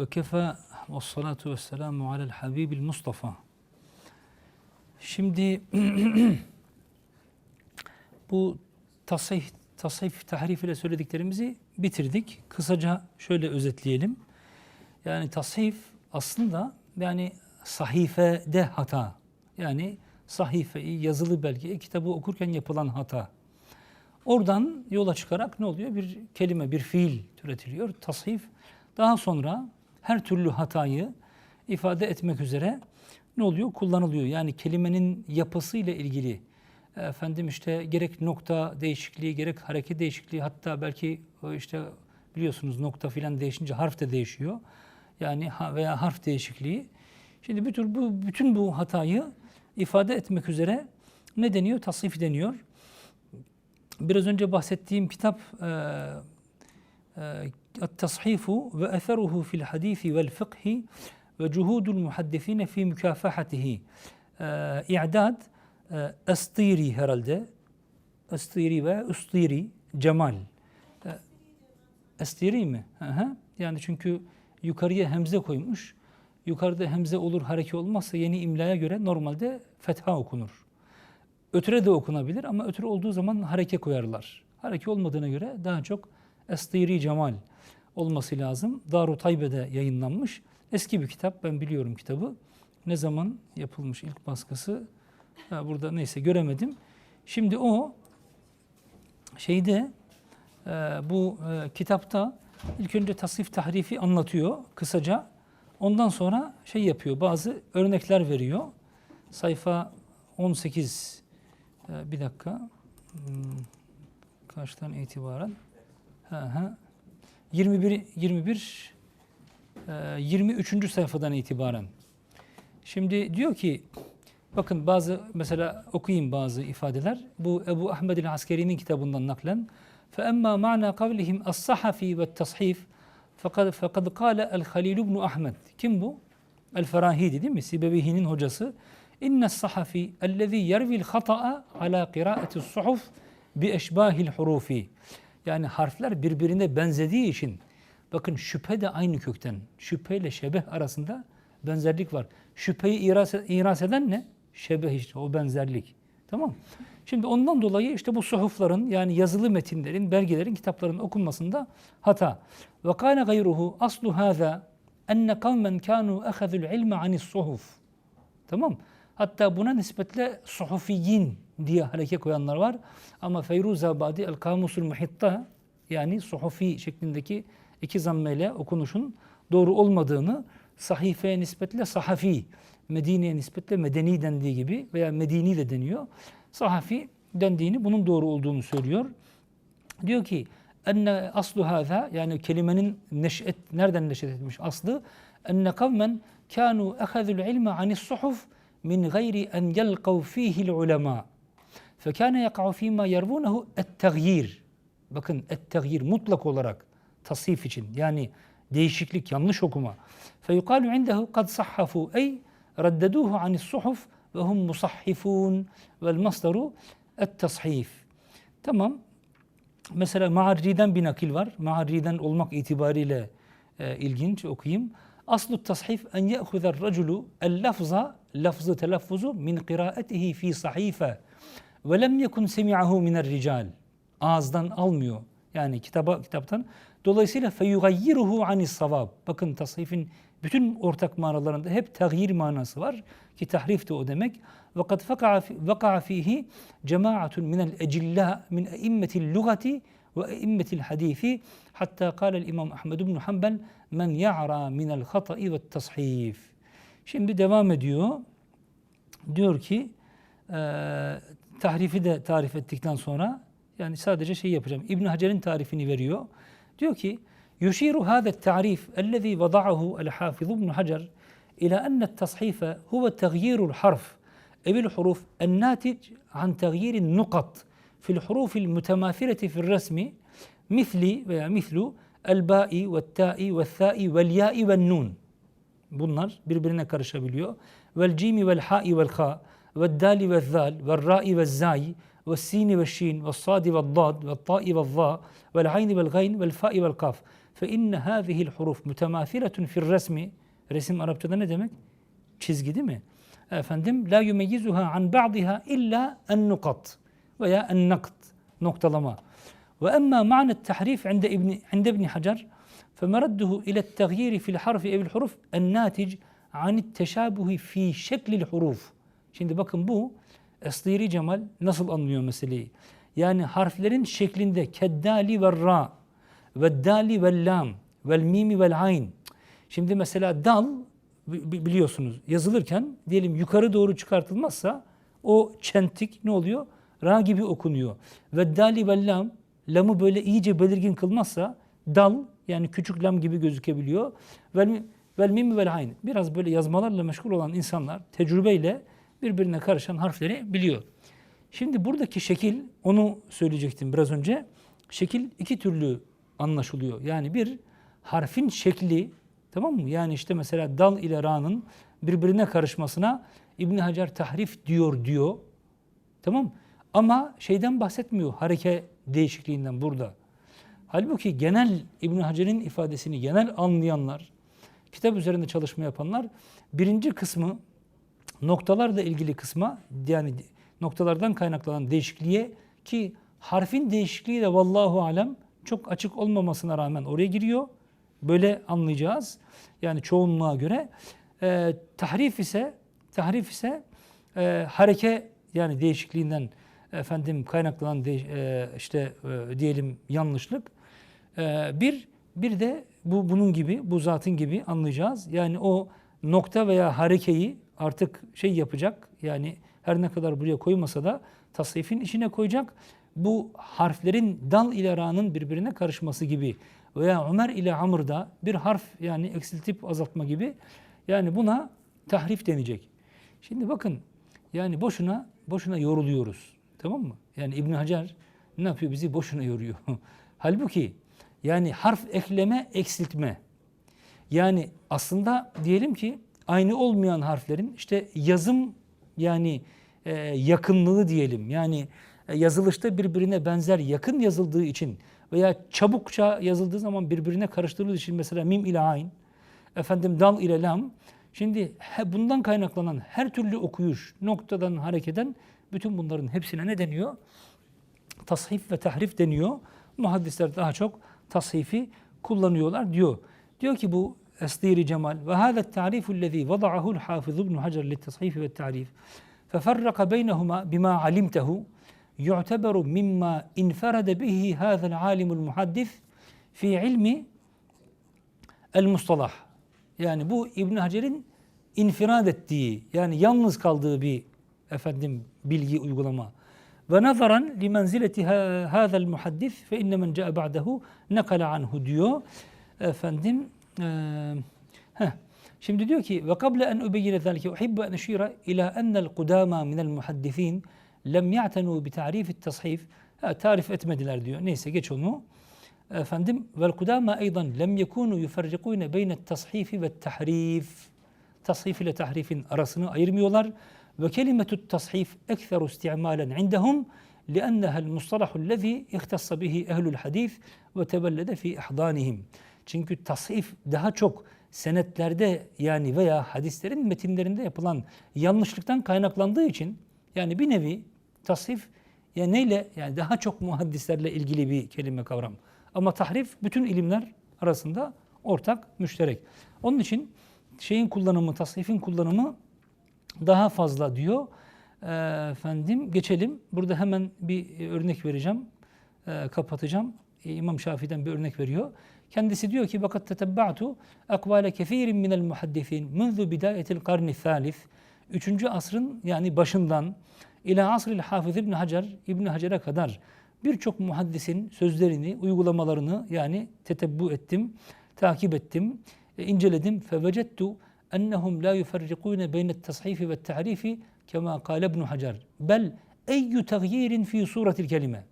ve kefa ve salatu ve selamu alel habibil Mustafa. Şimdi bu tasih, tasayif tahrif ile söylediklerimizi bitirdik. Kısaca şöyle özetleyelim. Yani tasihif aslında yani sahifede hata. Yani sahifeyi, yazılı belgeyi, kitabı okurken yapılan hata. Oradan yola çıkarak ne oluyor? Bir kelime, bir fiil türetiliyor. Tashif. Daha sonra her türlü hatayı ifade etmek üzere ne oluyor? Kullanılıyor. Yani kelimenin yapısıyla ilgili efendim işte gerek nokta değişikliği, gerek hareket değişikliği hatta belki işte biliyorsunuz nokta filan değişince harf de değişiyor. Yani veya harf değişikliği. Şimdi bir tür bu bütün bu hatayı ifade etmek üzere ne deniyor? Tasnif deniyor. Biraz önce bahsettiğim kitap التصحيف ve في الحديث والفقه وجهود المحدثين في مكافحته İ'dad Estiri herhalde Estiri ve Ustiri Cemal Estiri mi? Aha. Yani çünkü yukarıya hemze koymuş. Yukarıda hemze olur, hareke olmazsa yeni imlaya göre normalde fetha okunur. Ötüre de okunabilir ama ötüre olduğu zaman hareke koyarlar. Hareke olmadığına göre daha çok Estiri Cemal olması lazım. Daru Taybe'de yayınlanmış. Eski bir kitap. Ben biliyorum kitabı. Ne zaman yapılmış ilk baskısı? Ha, burada neyse göremedim. Şimdi o şeyde e, bu e, kitapta ilk önce tasnif tahrifi anlatıyor kısaca. Ondan sonra şey yapıyor. Bazı örnekler veriyor. Sayfa 18 e, bir dakika. Hmm, kaçtan itibaren? Ha, ha. 21 21 23. sayfadan itibaren. Şimdi diyor ki bakın bazı mesela okuyayım bazı ifadeler. Bu Ebu Ahmed el Askeri'nin kitabından naklen. فَأَمَّا مَعْنَا قَوْلِهِمْ الصَّحَفِي وَالتَّصْحِيفِ فَقَدْ, فَقَدْ قَالَ الْخَلِيلُ بْنُ أحمد Kim bu? El-Ferahidi değil mi? Sibevihi'nin hocası. İnne sahafi ellezî yervil hata'a ala kıraati suhuf bi eşbahil hurufi. Yani harfler birbirine benzediği için bakın şüphe de aynı kökten. Şüphe ile şebeh arasında benzerlik var. Şüpheyi iras, eden ne? Şebeh işte o benzerlik. Tamam Şimdi ondan dolayı işte bu suhufların yani yazılı metinlerin, belgelerin, kitapların okunmasında hata. Ve kâne gayruhu aslu hâzâ enne kavmen kânû ehezül ilme anis suhuf. Tamam Hatta buna nispetle suhufiyin diye hareke koyanlar var. Ama Feyruzabadi El Kamusul Muhitta yani suhufi şeklindeki iki zammeyle okunuşun doğru olmadığını sahifeye nispetle sahafi, Medine'ye nispetle medeni dendiği gibi veya medini de deniyor. Sahafi dendiğini bunun doğru olduğunu söylüyor. Diyor ki enne aslu haza yani kelimenin neş'et nereden neş'et etmiş aslı enne kavmen kanu ehazul ilme anis suhuf min gayri en yelkav fihi'l ulema. Fekâne yaka'u fîmâ yervûnehu et-teğyir. Bakın et-teğyir mutlak olarak tasif için yani değişiklik, yanlış okuma. Feyukalu indehu kad sahhafu ey reddeduhu anis suhuf ve hum musahhifun vel masdaru et-tashif. Tamam. Mesela Ma'arri'den bir nakil var. Ma'arri'den olmak itibariyle e, ilginç okuyayım. Aslu tashif en ye'huzer raculu el lafza lafzı telaffuzu min kıraatihi fi sahife ve lem yekun semi'ahu miner rical. Ağızdan almıyor. Yani kitaba kitaptan. Dolayısıyla feyugayyiruhu anis savab. Bakın tasnifin bütün ortak manalarında hep tağyir manası var ki tahrif de o demek. Ve kad vaka'a fihi cemaatun minel ecilla min eimmetil lugati ve eimmetil hadisi hatta kâlel İmam Ahmed ibn Hanbel men ya'ra minel hata'i ve tashif. Şimdi devam ediyor. Diyor ki tahrifi de tarif ettikten sonra yani sadece şey yapacağım. İbn Hacer'in tarifini veriyor. Diyor ki يشير هذا التعريف الذي وضعه الحافظ ابن حجر إلى أن التصحيف هو تغيير الحرف أو الحروف الناتج عن تغيير النقط في الحروف المتماثلة في الرسم مثل مثل الباء والتاء والثاء والياء والنون bunlar birbirine karışabiliyor. Vel cimi vel ha'i vel ha والدال والذال والراء والزاي والسين والشين والصاد والضاد والطاء والظاء والعين والغين والفاء والقاف فإن هذه الحروف متماثلة في الرسم رسم أرب ne demek? Çizgi değil mi? Efendim la yumeyyizuha an ba'diha illa en nukat veya en nakt noktalama. Ve emma ma'na tahrif عند ابن عند ابن حجر فمرده إلى التغيير في الحرف أو الحروف الناتج عن التشابه في شكل الحروف Şimdi bakın bu Esdiri Cemal nasıl anlıyor meseleyi? Yani harflerin şeklinde keddali ve ra ve dali ve lam ve mimi ve ayn. Şimdi mesela dal bi- biliyorsunuz yazılırken diyelim yukarı doğru çıkartılmazsa o çentik ne oluyor? Ra gibi okunuyor. Ve dali ve lam lamı böyle iyice belirgin kılmazsa dal yani küçük lam gibi gözükebiliyor. Vel, vel mim vel ayn. Biraz böyle yazmalarla meşgul olan insanlar tecrübeyle birbirine karışan harfleri biliyor. Şimdi buradaki şekil onu söyleyecektim biraz önce. Şekil iki türlü anlaşılıyor. Yani bir harfin şekli tamam mı? Yani işte mesela dal ile ra'nın birbirine karışmasına İbn Hacer tahrif diyor diyor. Tamam? Ama şeyden bahsetmiyor hareke değişikliğinden burada. Halbuki genel İbn Hacer'in ifadesini genel anlayanlar, kitap üzerinde çalışma yapanlar birinci kısmı noktalarla ilgili kısma yani noktalardan kaynaklanan değişikliğe ki harfin değişikliği de vallahu alem çok açık olmamasına rağmen oraya giriyor. Böyle anlayacağız. Yani çoğunluğa göre e, tahrif ise tahrif ise e, hareke yani değişikliğinden efendim kaynaklanan de, e, işte e, diyelim yanlışlık. E, bir bir de bu bunun gibi bu zatın gibi anlayacağız. Yani o nokta veya harekeyi artık şey yapacak. Yani her ne kadar buraya koymasa da tasrifin içine koyacak. Bu harflerin dal ile ra'nın birbirine karışması gibi veya Ömer ile Amr'da bir harf yani eksiltip azaltma gibi yani buna tahrif denecek. Şimdi bakın yani boşuna boşuna yoruluyoruz. Tamam mı? Yani İbn Hacer ne yapıyor? Bizi boşuna yoruyor. Halbuki yani harf ekleme, eksiltme. Yani aslında diyelim ki aynı olmayan harflerin işte yazım yani e, yakınlığı diyelim. Yani e, yazılışta birbirine benzer yakın yazıldığı için veya çabukça yazıldığı zaman birbirine karıştırıldığı için mesela mim ile ayn, efendim dal ile lam. Şimdi he- bundan kaynaklanan her türlü okuyuş, noktadan harekeden bütün bunların hepsine ne deniyor? Tashrif ve tahrif deniyor. Muhaddisler daha çok tashifi kullanıyorlar diyor. Diyor ki bu Esdiri Cemal ve hâzâ ta'rifu allezî vada'ahu'l hâfiz ibn Hacer littashif ve ta'rif feferraka beynehuma bima alimtehu yu'teberu mimma inferade bihi hâzel alimul muhaddis fi ilmi el mustalah. Yani bu İbn Hacer'in infirad ettiği yani yalnız kaldığı bir efendim bilgi uygulama. Ve nazaran li menzileti hâzel muhaddis fe inne men ca'a ba'dehu nekale anhu diyor. Efendim آه ها. شمد ديوكي وقبل أن أبين ذلك أحب أن أشير إلى أن القدامى من المحدثين لم يعتنوا بتعريف التصحيف. آه، تعرف أتمد الأرديو نيسا جيتشونو آه، فندم والقدامى أيضا لم يكونوا يفرقون بين التصحيف والتحريف. تصحيف إلى لتحريف أرسنو أيرميولار وكلمة التصحيف أكثر استعمالا عندهم لأنها المصطلح الذي اختص به أهل الحديث وتبلد في أحضانهم. Çünkü tashif daha çok senetlerde yani veya hadislerin metinlerinde yapılan yanlışlıktan kaynaklandığı için yani bir nevi tashif yani neyle yani daha çok muhaddislerle ilgili bir kelime kavram. Ama tahrif bütün ilimler arasında ortak, müşterek. Onun için şeyin kullanımı, tashrifin kullanımı daha fazla diyor. Ee, efendim geçelim. Burada hemen bir örnek vereceğim. Ee, kapatacağım. İmam Şafii'den bir örnek veriyor. Kendisi diyor ki vakat tetebba'tu akvale kefirin minel muhaddisin munzu bidayetil karni thalith. Üçüncü asrın yani başından ila asril hafız İbn Hacer İbn Hacer'e kadar birçok muhaddisin sözlerini, uygulamalarını yani tetebbu ettim, takip ettim, e, inceledim. Fevecettu ennehum la yuferrikune beyne tashifi ve ta'rifi kema kâle İbn Hacer. Bel eyyü tagyirin fi suretil kelime.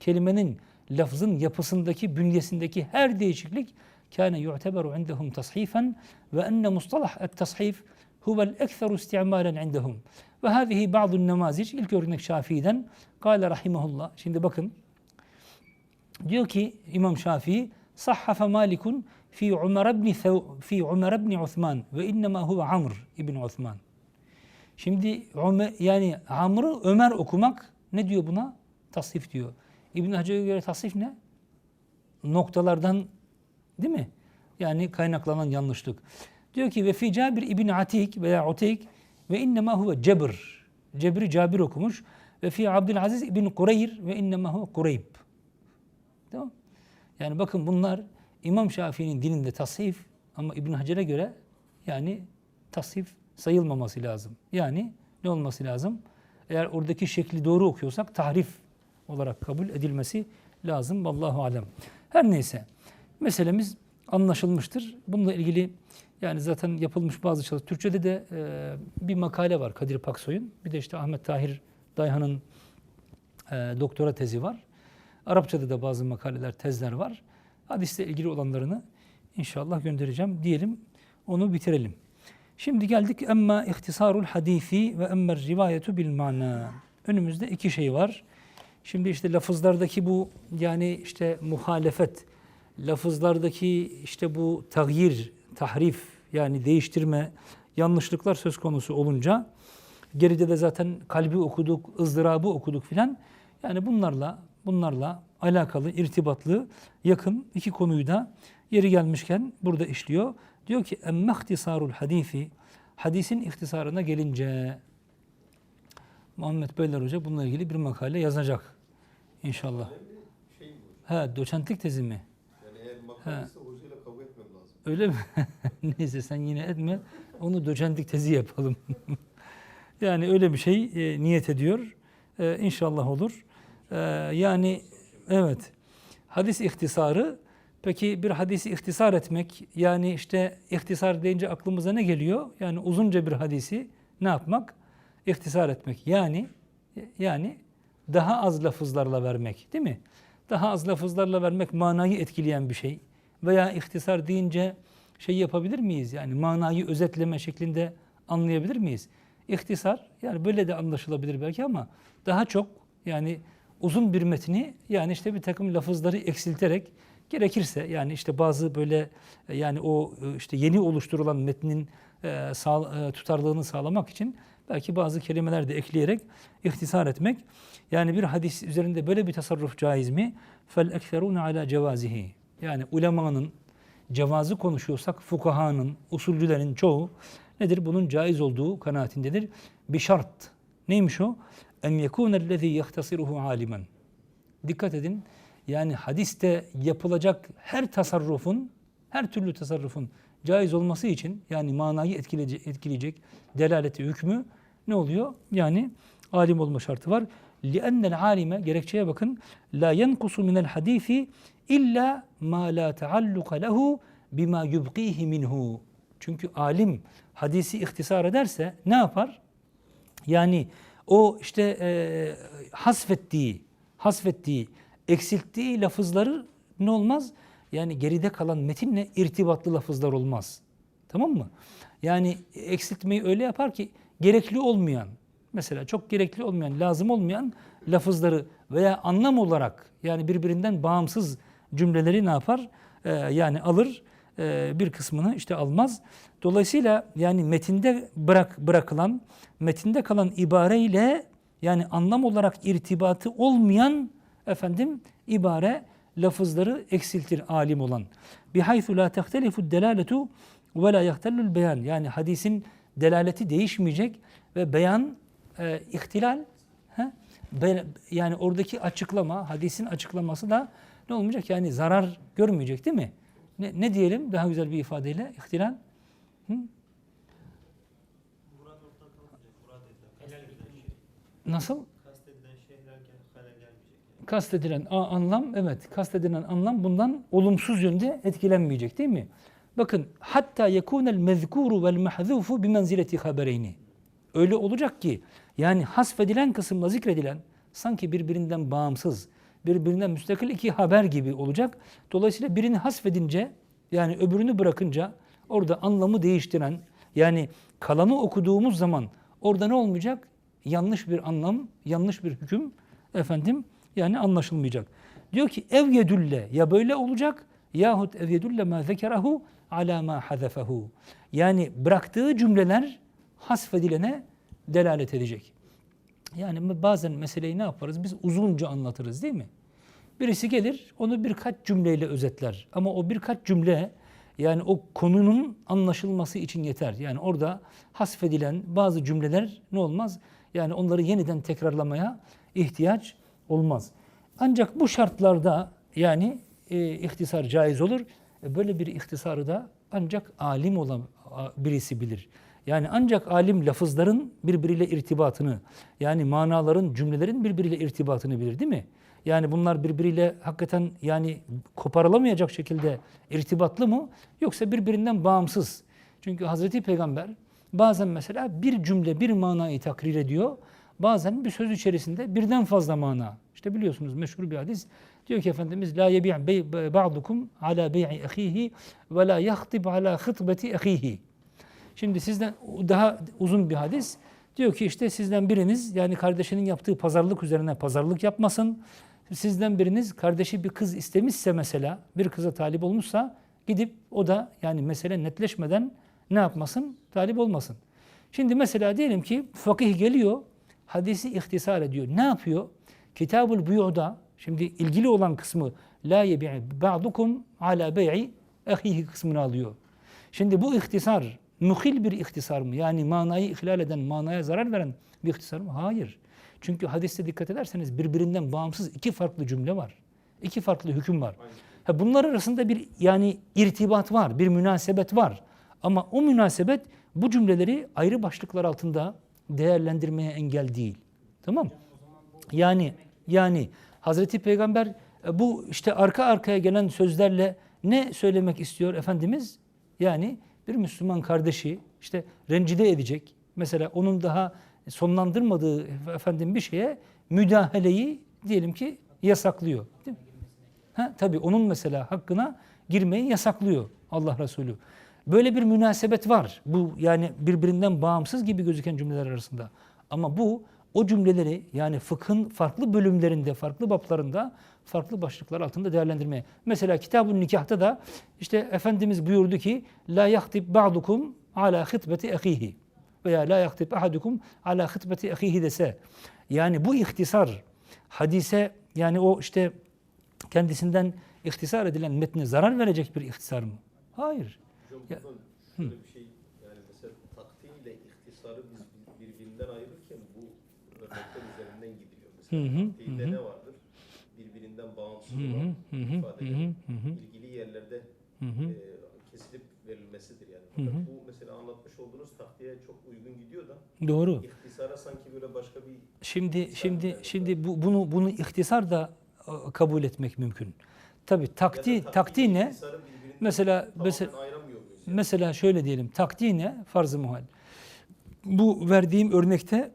Kelimenin lafzın yapısındaki, bünyesindeki her değişiklik kâne yu'teberu indehum tashifen ve enne mustalah et-tashif huvel ekseru istimalen indehum. Ve hâzihi ba'dun nemazic. İlk örnek Şafii'den. Kâle rahimahullah. Şimdi bakın. Diyor ki İmam Şafii Sahhafe Malikun fi Umar ibn fi Umar ibn Uthman ve innema huve Amr ibn Uthman. Şimdi yani Amr'ı Ömer okumak ne diyor buna? Tasnif diyor. İbn Hacer'e göre tasnif ne? Noktalardan değil mi? Yani kaynaklanan yanlışlık. Diyor ki ve fi Cabir ibn Atik veya Utik ve innema huve Cebr. Cebri Cabir okumuş. Ve fi Abdülaziz ibn Kureyr ve innema huve Kureyb. Tamam. Yani bakın bunlar İmam Şafii'nin dilinde tasnif ama İbn Hacer'e göre yani tasnif sayılmaması lazım. Yani ne olması lazım? Eğer oradaki şekli doğru okuyorsak tahrif olarak kabul edilmesi lazım. Vallahu alem. Her neyse. Meselemiz anlaşılmıştır. Bununla ilgili yani zaten yapılmış bazı çalışmalar. Türkçe'de de e, bir makale var Kadir Paksoy'un. Bir de işte Ahmet Tahir Dayhan'ın e, doktora tezi var. Arapçada da bazı makaleler, tezler var. Hadisle ilgili olanlarını inşallah göndereceğim diyelim. Onu bitirelim. Şimdi geldik emma ihtisarul hadisi ve emmer rivayetu bil mana. Önümüzde iki şey var. Şimdi işte lafızlardaki bu yani işte muhalefet, lafızlardaki işte bu tagyir, tahrif yani değiştirme, yanlışlıklar söz konusu olunca geride de zaten kalbi okuduk, ızdırabı okuduk filan. Yani bunlarla bunlarla alakalı, irtibatlı, yakın iki konuyu da yeri gelmişken burada işliyor. Diyor ki emme ihtisarul hadisi hadisin ihtisarına gelince Muhammed Beyler Hoca bununla ilgili bir makale yazacak inşallah. Şey? Ha doçentlik tezi mi? Yani eğer makalesi hocayla kavga etmem lazım. Öyle mi? Neyse sen yine etme. Onu doçentlik tezi yapalım. yani öyle bir şey e, niyet ediyor. E, inşallah olur. E, yani evet. Hadis ihtisarı Peki bir hadisi ihtisar etmek yani işte ihtisar deyince aklımıza ne geliyor? Yani uzunca bir hadisi ne yapmak? İhtisar etmek. Yani yani daha az lafızlarla vermek değil mi? Daha az lafızlarla vermek manayı etkileyen bir şey. Veya ihtisar deyince şey yapabilir miyiz? Yani manayı özetleme şeklinde anlayabilir miyiz? İhtisar yani böyle de anlaşılabilir belki ama daha çok yani uzun bir metni yani işte bir takım lafızları eksilterek gerekirse yani işte bazı böyle yani o işte yeni oluşturulan metnin e, e, tutarlılığını sağlamak için belki bazı kelimeler de ekleyerek ihtisar etmek. Yani bir hadis üzerinde böyle bir tasarruf caiz mi? Fel ekserun ala cevazihi. Yani ulemanın cevazı konuşuyorsak fukahanın, usulcülerin çoğu nedir? Bunun caiz olduğu kanaatindedir. Bir şart. Neymiş o? En yekunellezî yehtasiruhu alimen. Dikkat edin. Yani hadiste yapılacak her tasarrufun, her türlü tasarrufun caiz olması için yani manayı etkileyecek, etkileyecek delaleti hükmü ne oluyor? Yani alim olma şartı var. لِأَنَّ الْعَالِمَ Gerekçeye bakın. لَا يَنْقُسُ مِنَ الْحَد۪يثِ اِلَّا مَا لَا تَعَلُّقَ لَهُ بِمَا يُبْقِيهِ مِنْهُ Çünkü alim hadisi ihtisar ederse ne yapar? Yani o işte e, hasfettiği, hasfettiği, eksilttiği lafızları ne olmaz? Yani geride kalan metinle irtibatlı lafızlar olmaz. Tamam mı? Yani eksiltmeyi öyle yapar ki gerekli olmayan, mesela çok gerekli olmayan, lazım olmayan lafızları veya anlam olarak yani birbirinden bağımsız cümleleri ne yapar? Ee, yani alır, e, bir kısmını işte almaz. Dolayısıyla yani metinde bırak bırakılan, metinde kalan ibareyle yani anlam olarak irtibatı olmayan efendim ibare lafızları eksiltir alim olan. Bihaythu la tehtelifu delaletu ve la yehtellul beyan. Yani hadisin delaleti değişmeyecek ve beyan e, ihtilal he? Be- yani oradaki açıklama, hadisin açıklaması da ne olmayacak? Yani zarar görmeyecek değil mi? Ne, ne diyelim daha güzel bir ifadeyle? İhtilal. Hı? Kastedilen şey. Nasıl? Kastedilen a- anlam evet kastedilen anlam bundan olumsuz yönde etkilenmeyecek değil mi? Bakın hatta yekunel mezkuru vel mahzufu bi menzileti habereyni. Öyle olacak ki yani hasfedilen kısımla zikredilen sanki birbirinden bağımsız, birbirinden müstakil iki haber gibi olacak. Dolayısıyla birini hasfedince yani öbürünü bırakınca orada anlamı değiştiren yani kalanı okuduğumuz zaman orada ne olmayacak? Yanlış bir anlam, yanlış bir hüküm efendim yani anlaşılmayacak. Diyor ki ev yedülle ya böyle olacak yahut ev yedulle ma zekerahu ala ma hazafehu. Yani bıraktığı cümleler hasfedilene delalet edecek. Yani bazen meseleyi ne yaparız? Biz uzunca anlatırız değil mi? Birisi gelir onu birkaç cümleyle özetler. Ama o birkaç cümle yani o konunun anlaşılması için yeter. Yani orada hasfedilen bazı cümleler ne olmaz? Yani onları yeniden tekrarlamaya ihtiyaç olmaz. Ancak bu şartlarda yani e, ihtisar caiz olur. E, böyle bir ihtisarı da ancak alim olan birisi bilir. Yani ancak alim lafızların birbiriyle irtibatını yani manaların, cümlelerin birbiriyle irtibatını bilir değil mi? Yani bunlar birbiriyle hakikaten yani koparılamayacak şekilde irtibatlı mı yoksa birbirinden bağımsız? Çünkü Hazreti Peygamber bazen mesela bir cümle bir manayı takrir ediyor. Bazen bir söz içerisinde birden fazla mana. İşte biliyorsunuz meşhur bir hadis. Diyor ki Efendimiz la yebi' ba'dukum ala bey'i ahihi ve la yahtib ala hıtbeti ahihi. Şimdi sizden daha uzun bir hadis. Diyor ki işte sizden biriniz yani kardeşinin yaptığı pazarlık üzerine pazarlık yapmasın. Sizden biriniz kardeşi bir kız istemişse mesela bir kıza talip olmuşsa gidip o da yani mesele netleşmeden ne yapmasın? Talip olmasın. Şimdi mesela diyelim ki fakih geliyor hadisi ihtisar ediyor. Ne yapıyor? Kitabul Buyu'da şimdi ilgili olan kısmı la yebi'i ba'dukum ala bey'i ahihi kısmını alıyor. Şimdi bu ihtisar muhil bir ihtisar mı? Yani manayı ihlal eden, manaya zarar veren bir ihtisar mı? Hayır. Çünkü hadiste dikkat ederseniz birbirinden bağımsız iki farklı cümle var. İki farklı hüküm var. Ha, bunlar arasında bir yani irtibat var, bir münasebet var. Ama o münasebet bu cümleleri ayrı başlıklar altında değerlendirmeye engel değil. Tamam? Yani yani Hazreti Peygamber e, bu işte arka arkaya gelen sözlerle ne söylemek istiyor Efendimiz? Yani bir Müslüman kardeşi işte rencide edecek. Mesela onun daha sonlandırmadığı efendim bir şeye müdahaleyi diyelim ki yasaklıyor. Değil mi? Ha, tabii onun mesela hakkına girmeyi yasaklıyor Allah Resulü. Böyle bir münasebet var. Bu yani birbirinden bağımsız gibi gözüken cümleler arasında. Ama bu o cümleleri yani fıkhın farklı bölümlerinde, farklı bablarında, farklı başlıklar altında değerlendirmeye. Mesela kitabun nikahta da işte Efendimiz buyurdu ki la yahtib ba'dukum ala hıtbeti ahihi veya la yahtib ahadukum ala hıtbeti ahihi dese. Yani bu ihtisar hadise yani o işte kendisinden ihtisar edilen metne zarar verecek bir ihtisar mı? Hayır. Hocam Ya- şöyle bir şey yani mesela taktiği ile ihtisarı biz birbirinden ayırırken bu örnekler üzerinden gidiliyor. Mesela Hı ne vardır? Birbirinden bağımsız Hı hı, olan hı ifadelerin ilgili yerlerde Hı hı. e, kesilip verilmesidir yani. Hı hı. Fakat bu mesela anlatmış olduğunuz taktiğe çok uygun gidiyor da Doğru. ihtisara sanki böyle başka bir Şimdi şimdi şimdi bu, bunu bunu ihtisar da e, kabul etmek mümkün. Tabi takti ya da takti ne? Mesela mesela yani? mesela şöyle diyelim. Takti ne? Farz-ı muhal. Bu verdiğim örnekte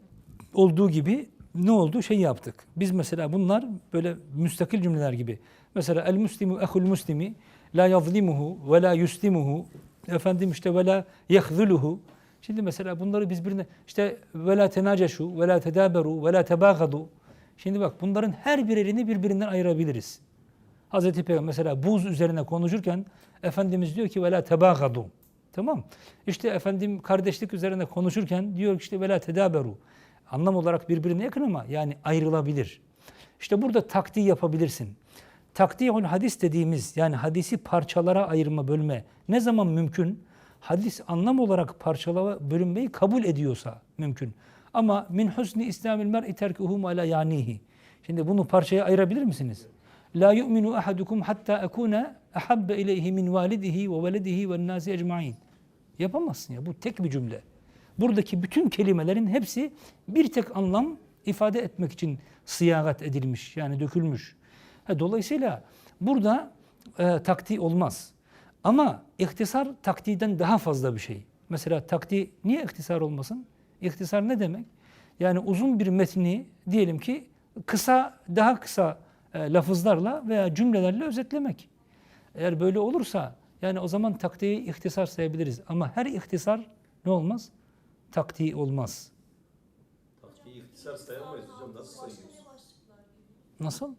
olduğu gibi ne oldu? Şey yaptık. Biz mesela bunlar böyle müstakil cümleler gibi. Mesela el muslimu ehul muslimi la yazlimuhu ve la yuslimuhu efendim işte ve la yehzuluhu. Şimdi mesela bunları biz birine işte ve la tenaceşu ve la tedaberu ve la tebagadu. Şimdi bak bunların her birini birbirinden ayırabiliriz. Hazreti Peygamber mesela buz üzerine konuşurken Efendimiz diyor ki vela tebagadu. Tamam. İşte efendim kardeşlik üzerine konuşurken diyor ki işte vela tedaberu. Anlam olarak birbirine yakın ama yani ayrılabilir. İşte burada takdi yapabilirsin. Takdi'ul hadis dediğimiz yani hadisi parçalara ayırma, bölme ne zaman mümkün? Hadis anlam olarak parçalama, bölünmeyi kabul ediyorsa mümkün. Ama min husni İslamil mer'i terkuhu ma la yanihi. Şimdi bunu parçaya ayırabilir misiniz? La yu'minu ahadukum hatta ekuna ahabbe ileyhi min validihi ve veledihi ve nasi ecmaîn. Yapamazsın ya bu tek bir cümle. Buradaki bütün kelimelerin hepsi bir tek anlam ifade etmek için sıyagat edilmiş yani dökülmüş. Dolayısıyla burada e, takdi olmaz. Ama ihtisar takdiden daha fazla bir şey. Mesela takdi niye ihtisar olmasın? İhtisar ne demek? Yani uzun bir metni diyelim ki kısa, daha kısa e, lafızlarla veya cümlelerle özetlemek. Eğer böyle olursa yani o zaman taktiği ihtisar sayabiliriz. Ama her ihtisar ne olmaz? Taktiği olmaz. taktiği ihtisar sayamayız hocam nasıl sayıyoruz? Nasıl?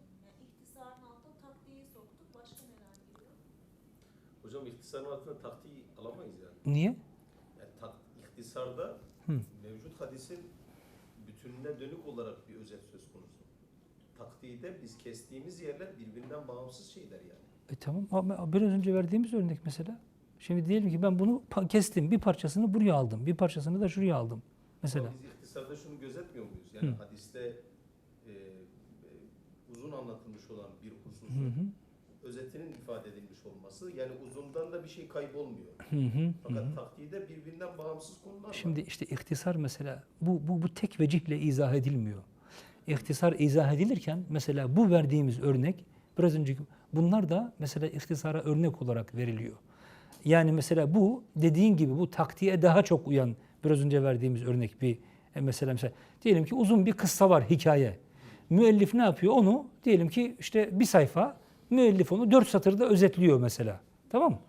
Hocam ihtisarın altında taktiği alamayız yani. Niye? yani tak, ihtisarda Hı. mevcut hadisin bütününe dönük olarak bir özet söz konusu. Taktiğde biz kestiğimiz yerler birbirinden bağımsız şeyler yani. E tamam ama biraz önce verdiğimiz örnek mesela. Şimdi diyelim ki ben bunu kestim. Bir parçasını buraya aldım. Bir parçasını da şuraya aldım. Mesela. Ama biz ihtisarda şunu gözetmiyor muyuz? Yani Hı. hadiste e, e, uzun anlatılmış olan bir hususun Hı hı. özetinin ifade edilmiş olması yani uzundan da bir şey kaybolmuyor. Hı hı. hı Fakat hı. taktiğde birbirinden bağımsız konular Şimdi var. işte ihtisar mesela bu, bu, bu tek vecihle izah edilmiyor. İhtisar izah edilirken mesela bu verdiğimiz örnek biraz önceki bunlar da mesela ihtisara örnek olarak veriliyor. Yani mesela bu dediğin gibi bu taktiğe daha çok uyan biraz önce verdiğimiz örnek bir e, mesela mesela diyelim ki uzun bir kıssa var hikaye. Müellif ne yapıyor? Onu diyelim ki işte bir sayfa müellif onu dört satırda özetliyor mesela. Tamam mı?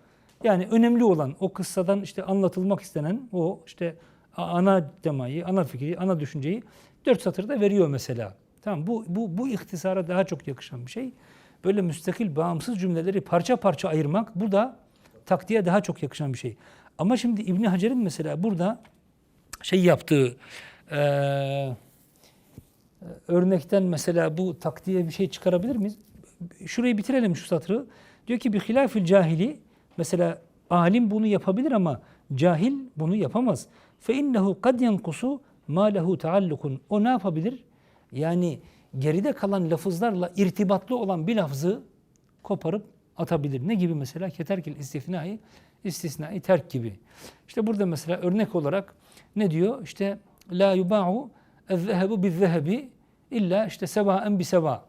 Yani önemli olan o kıssadan işte anlatılmak istenen o işte ana temayı, ana fikri, ana düşünceyi dört satırda veriyor mesela. Tamam bu bu bu ihtisara daha çok yakışan bir şey. Böyle müstakil, bağımsız cümleleri parça parça ayırmak bu da taktiğe daha çok yakışan bir şey. Ama şimdi İbn Hacer'in mesela burada şey yaptığı eee örnekten mesela bu taktiğe bir şey çıkarabilir miyiz? Şurayı bitirelim şu satırı. Diyor ki bir hilafil cahili mesela alim bunu yapabilir ama cahil bunu yapamaz. Fe innehu kad yankusu ma lehu taallukun. O ne yapabilir? Yani geride kalan lafızlarla irtibatlı olan bir lafzı koparıp atabilir. Ne gibi mesela? Keterkil istisnai, istisnai terk gibi. İşte burada mesela örnek olarak ne diyor? İşte la yuba'u ez-zehebu biz-zehebi illa işte sevaen bi seva.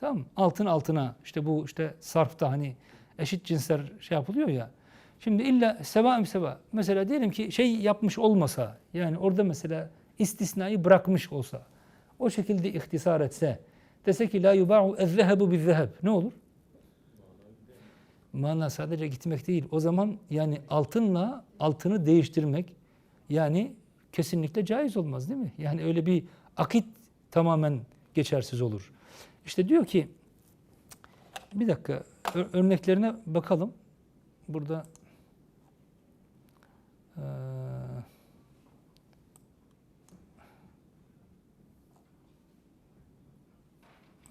Tamam? Altın altına işte bu işte sarfta hani eşit cinsler şey yapılıyor ya. Şimdi illa sevaen bi seva. Mesela diyelim ki şey yapmış olmasa yani orada mesela istisnayı bırakmış olsa o şekilde ihtisar etse dese ki la yuba'u ez-zehebu biz-zeheb ne olur? Mana sadece gitmek değil. O zaman yani altınla altını değiştirmek yani kesinlikle caiz olmaz değil mi? Yani öyle bir akit tamamen geçersiz olur. İşte diyor ki bir dakika örneklerine bakalım. Burada eee,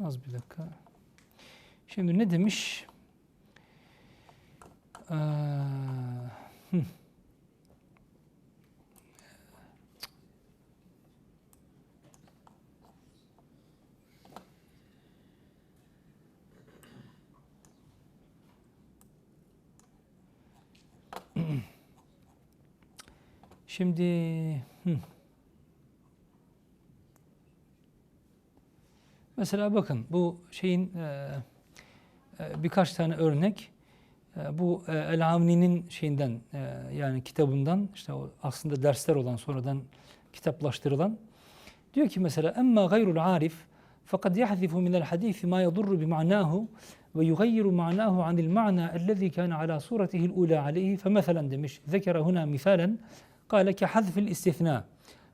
az bir dakika. Şimdi ne demiş? Hı. Şimdi mesela bakın bu şeyin eee, e, birkaç tane örnek e, bu e, El Avni'nin şeyinden e, yani kitabından işte aslında dersler olan sonradan kitaplaştırılan diyor ki mesela emma gayrul arif fakat yahzifu minel hadisi ma yadurru bi ma'nahu ve yugayyiru ma'nahu anil ma'na ellezî kâne alâ suretihil ulâ aleyhi femeselen demiş zekere huna misalen kâle ke hazfil istithna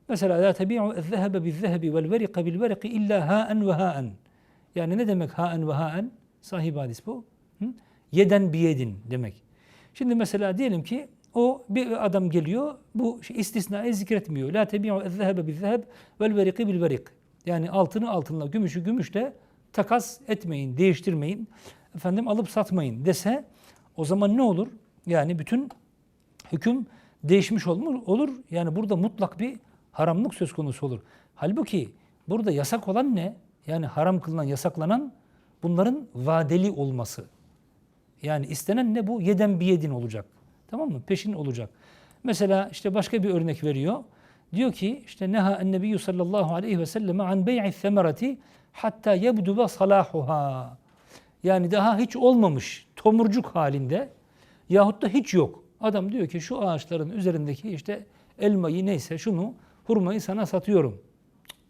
mesela la tebi'u el-zehebe bil-zehebe vel-verika bil-veriki illa hâen ve hâen yani ne demek hâen ve hâen sahib hadis bu? Yeden biyedin demek. Şimdi mesela diyelim ki o bir adam geliyor bu şey istisnayı zikretmiyor. La tebi'u ez-zehebe bil-zeheb vel veriki bil verik. Yani altını altınla, gümüşü gümüşle takas etmeyin, değiştirmeyin. Efendim alıp satmayın dese o zaman ne olur? Yani bütün hüküm değişmiş olur. olur. Yani burada mutlak bir haramlık söz konusu olur. Halbuki burada yasak olan ne? Yani haram kılınan, yasaklanan bunların vadeli olması. Yani istenen ne bu? Yeden bir yedin olacak. Tamam mı? Peşin olacak. Mesela işte başka bir örnek veriyor. Diyor ki işte neha ennebiyyü sallallahu aleyhi ve selleme an bey'i semerati hatta yebduve salahuha. Yani daha hiç olmamış tomurcuk halinde yahut da hiç yok. Adam diyor ki şu ağaçların üzerindeki işte elmayı neyse şunu hurmayı sana satıyorum.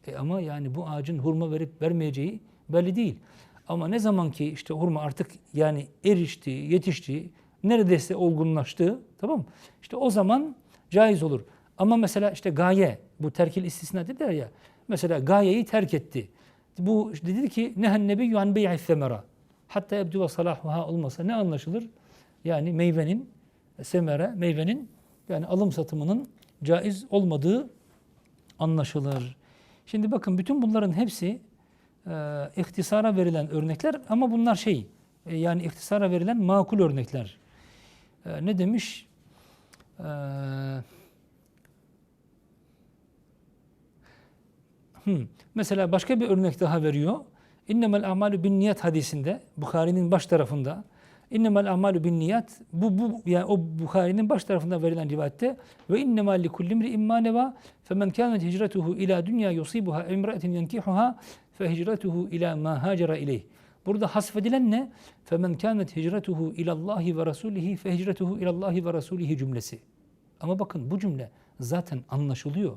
E ama yani bu ağacın hurma verip vermeyeceği belli değil. Ama ne zaman ki işte hurma artık yani erişti, yetişti, neredeyse olgunlaştı, tamam mı? İşte o zaman caiz olur. Ama mesela işte gaye, bu terkil istisna dediler ya, mesela gayeyi terk etti. Bu dedi ki nehen nebiyyü an bey'i semera. Hatta ebdu ve salahuha olmasa ne anlaşılır? Yani meyvenin semere, meyvenin yani alım satımının caiz olmadığı anlaşılır. Şimdi bakın bütün bunların hepsi e, ihtisara verilen örnekler ama bunlar şey e, yani ihtisara verilen makul örnekler. E, ne demiş? E, hmm, Mesela başka bir örnek daha veriyor. İnnemel amalu bin niyet hadisinde Bukhari'nin baş tarafında İnnemel amalu bin niyet bu, bu yani o Bukhari'nin baş tarafında verilen rivayette ve innemel li kulli imri imma neva femen kânet hicretuhu ila dünya yusibuha emraetin yenkihuha hicretuhu ila ma hacera ileyh. Burada hasfedilen ne? Kânet hicretuhu ilallahi ve rasulihi fe hicretuhu ilallahi ve rasulihi cümlesi. Ama bakın bu cümle zaten anlaşılıyor.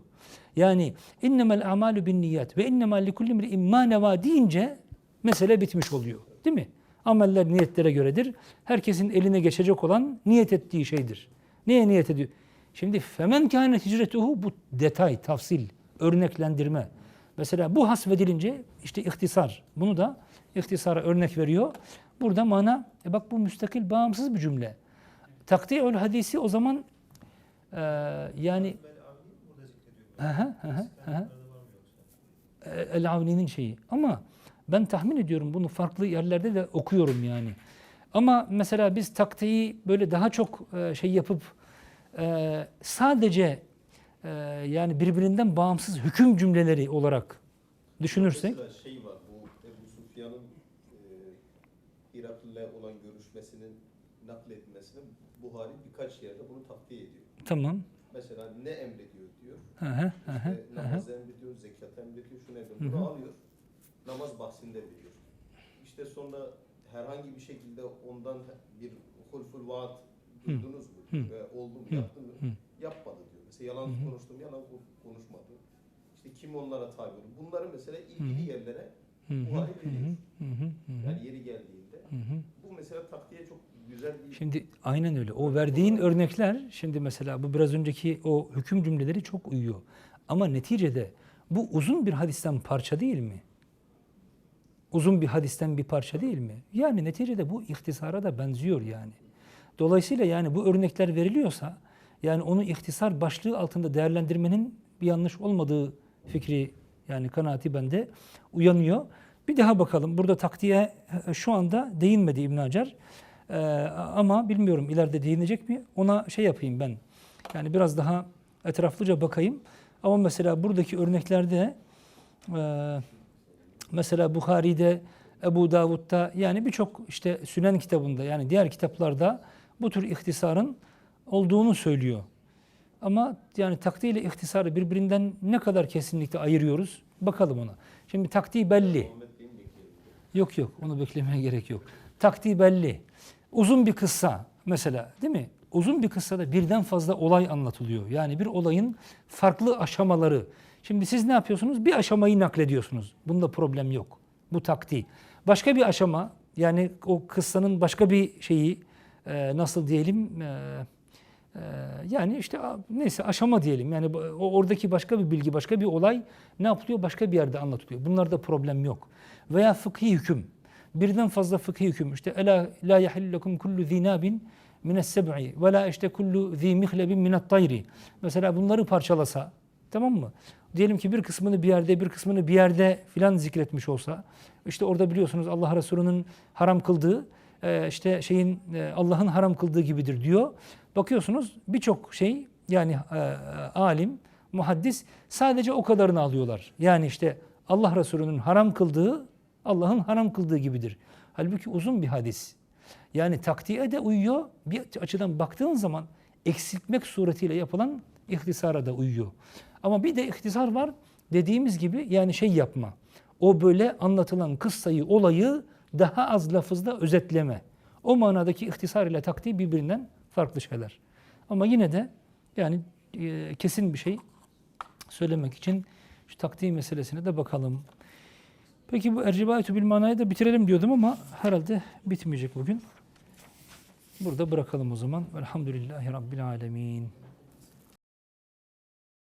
Yani innemel amalu bin niyet ve innemel li kulli imri imma neva deyince mesele bitmiş oluyor. Değil mi? Ameller niyetlere göredir. Herkesin eline geçecek olan niyet ettiği şeydir. Neye niyet ediyor? Şimdi femen kânet hicretuhu bu detay, tafsil, örneklendirme. Mesela bu hasfedilince işte ihtisar. Bunu da ihtisara örnek veriyor. Burada mana, e bak bu müstakil, bağımsız bir cümle. Takdi'ül hadisi o zaman e, yani e, El-Avni'nin şeyi. Ama ben tahmin ediyorum bunu farklı yerlerde de okuyorum yani. Ama mesela biz taktiği böyle daha çok e, şey yapıp e, sadece e, yani birbirinden bağımsız hüküm cümleleri olarak düşünürsek Mesela şey var bu Ebu Sufyan'ın e, Iraklı'yla olan görüşmesinin nakletmesini Buhari birkaç yerde bunu takviye ediyor. tamam. Mesela ne emrediyor diyor. Hı hı, İşte hı hı. namaz emrediyor, zekat emrediyor, şunu emrediyor. Bunu alıyor. Namaz bahsinde veriyor. İşte sonra herhangi bir şekilde ondan bir hulful vaat duydunuz mu? Ve oldu mu, yaptı mı? Hı. Yapmadı diyor. Mesela yalan Hı hı. konuştum, yalan ko- konuşmadı. İşte kim onlara tabi olur? Bunları mesela ilgili yerlere Buhari veriyor. Yani yeri geldiğinde. Bu mesela taktiğe çok güzel bir Şimdi aynen öyle. O verdiğin örnekler şimdi mesela bu biraz önceki o hüküm cümleleri çok uyuyor. Ama neticede bu uzun bir hadisten parça değil mi? Uzun bir hadisten bir parça değil mi? Yani neticede bu ihtisara da benziyor yani. Dolayısıyla yani bu örnekler veriliyorsa yani onu ihtisar başlığı altında değerlendirmenin bir yanlış olmadığı fikri yani kanaati bende uyanıyor. Bir daha bakalım. Burada taktiğe e, şu anda değinmedi İbn Hacer. Ee, ama bilmiyorum ileride değinecek mi? Ona şey yapayım ben. Yani biraz daha etraflıca bakayım. Ama mesela buradaki örneklerde e, mesela Bukhari'de, Ebu Davud'da yani birçok işte Sünen kitabında yani diğer kitaplarda bu tür ihtisarın olduğunu söylüyor. Ama yani takdi ile ihtisarı birbirinden ne kadar kesinlikle ayırıyoruz? Bakalım ona. Şimdi takdi belli. Yok yok onu beklemeye gerek yok. Takdi belli. Uzun bir kıssa mesela değil mi? Uzun bir kıssada birden fazla olay anlatılıyor. Yani bir olayın farklı aşamaları. Şimdi siz ne yapıyorsunuz? Bir aşamayı naklediyorsunuz. Bunda problem yok. Bu takdi. Başka bir aşama yani o kıssanın başka bir şeyi e, nasıl diyelim e, yani işte neyse aşama diyelim. Yani oradaki başka bir bilgi, başka bir olay ne yapılıyor? Başka bir yerde anlatılıyor. Bunlarda problem yok. Veya fıkhi hüküm. Birden fazla fıkhi hüküm. İşte ela la yahillukum kullu zinabin mines seb'i ve la işte kullu zi mihlebin minet tayri. Mesela bunları parçalasa tamam mı? Diyelim ki bir kısmını bir yerde, bir kısmını bir yerde filan zikretmiş olsa işte orada biliyorsunuz Allah Resulü'nün haram kıldığı işte şeyin e, Allah'ın haram kıldığı gibidir diyor. Bakıyorsunuz birçok şey yani e, alim, muhaddis sadece o kadarını alıyorlar. Yani işte Allah Resulü'nün haram kıldığı Allah'ın haram kıldığı gibidir. Halbuki uzun bir hadis. Yani taktiğe de uyuyor. Bir açıdan baktığın zaman eksiltmek suretiyle yapılan ihtisara da uyuyor. Ama bir de ihtisar var. Dediğimiz gibi yani şey yapma. O böyle anlatılan kıssayı, olayı daha az lafızda özetleme. O manadaki ihtisar ile taktiği birbirinden farklı şeyler. Ama yine de yani e, kesin bir şey söylemek için şu taktiği meselesine de bakalım. Peki bu ercibayetü bil manayı da bitirelim diyordum ama herhalde bitmeyecek bugün. Burada bırakalım o zaman. Velhamdülillahi Rabbil Alemin.